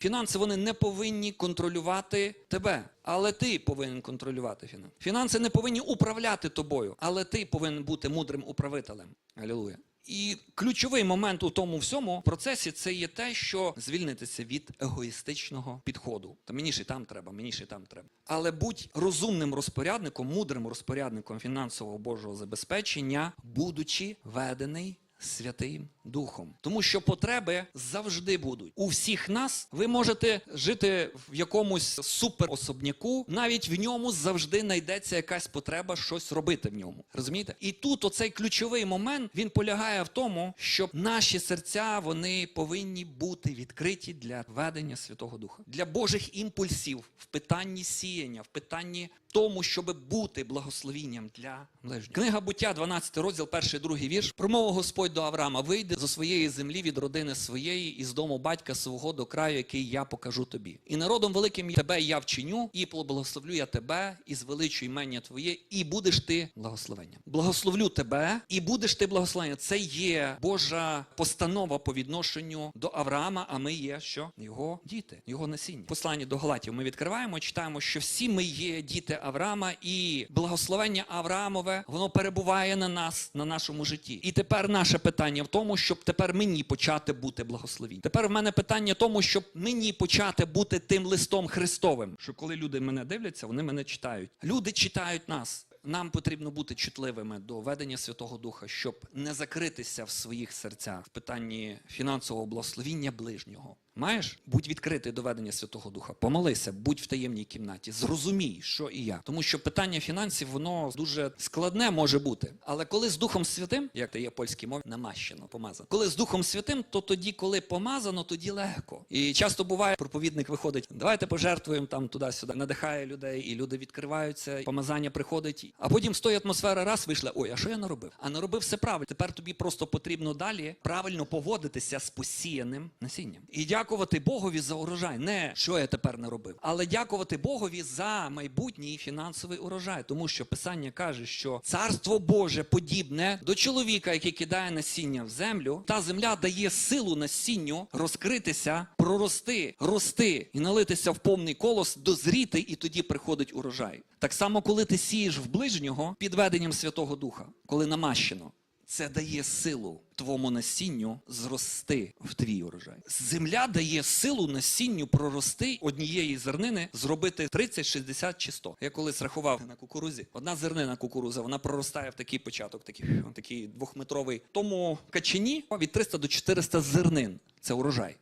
Фінанси вони не повинні контролювати тебе, але ти повинен контролювати фінанси. Фінанси не повинні управляти тобою, але ти повинен бути мудрим управителем. Алілуя. І ключовий момент у тому всьому процесі це є те, що звільнитися від егоїстичного підходу. Та мені і там треба, мені і там треба. Але будь розумним розпорядником, мудрим розпорядником фінансового Божого забезпечення, будучи ведений Святим Духом. Тому що потреби завжди будуть. У всіх нас ви можете жити в якомусь суперособняку, навіть в ньому завжди знайдеться якась потреба щось робити в ньому. Розумієте? І тут оцей ключовий момент він полягає в тому, щоб наші серця вони повинні бути відкриті для ведення Святого Духа, для Божих імпульсів в питанні сіяння, в питанні тому, щоб бути благословінням для ближніх. Книга буття, 12 розділ, перший другий вірш. Промовив Господь до Авраама: вийди зо своєї землі від родини своєї і з дому батька свого до краю, який я покажу тобі. І народом великим тебе я вчиню, і поблагословлю я тебе, і звеличу імення твоє, і будеш ти благословенням. Благословлю тебе, і будеш ти благословенням. Це є Божа постанова по відношенню до Авраама, а ми є що? Його діти, його насіння. Послання до Галатів ми відкриваємо, читаємо, що всі ми є діти Авраама, і благословення Авраамове воно перебуває на нас, на нашому житті. І тепер наше питання в тому, щоб тепер мені почати бути благословінням. Тепер в мене питання в тому, щоб мені почати бути тим листом Христовим. Що коли люди мене дивляться, вони мене читають. Люди читають нас. Нам потрібно бути чутливими до ведення Святого Духа, щоб не закритися в своїх серцях в питанні фінансового благословіння ближнього. Маєш? Будь відкритий до ведення Святого Духа. Помолися, будь в таємній кімнаті. Зрозумій, що і як. Тому що питання фінансів воно дуже складне може бути. Але коли з Духом Святим, як то є польській мові, намащено, помазано. Коли з Духом Святим, то тоді, коли помазано, тоді легко. І часто буває, проповідник виходить, давайте пожертвуємо там туди-сюди, надихає людей, і люди відкриваються, помазання приходить. А потім з тої атмосфери раз вийшла: ой, а що я наробив? А наробив все правильно. Тепер тобі просто потрібно далі правильно поводитися з посіяним насінням. І дякувати Богові за урожай. Не що я тепер наробив, але дякувати Богові за майбутній фінансовий урожай. Тому що Писання каже, що царство Боже подібне до чоловіка, який кидає насіння в землю. Та земля дає силу насінню розкритися, прорости, рости і налитися в повний колос, дозріти, і тоді приходить урожай. Так само, коли ти сієш в ближнього під веденням Святого Духа, коли намащено. Це дає силу твоєму насінню зрости в твій урожай. Земля дає силу насінню прорости однієї зернини, зробити 30, 60 чи 100. Я колись рахував на кукурузі. Одна зернина кукуруза, вона проростає в такий початок, такий, такий двохметровий. Тому качані від 300 до 400 зернин. Це урожай.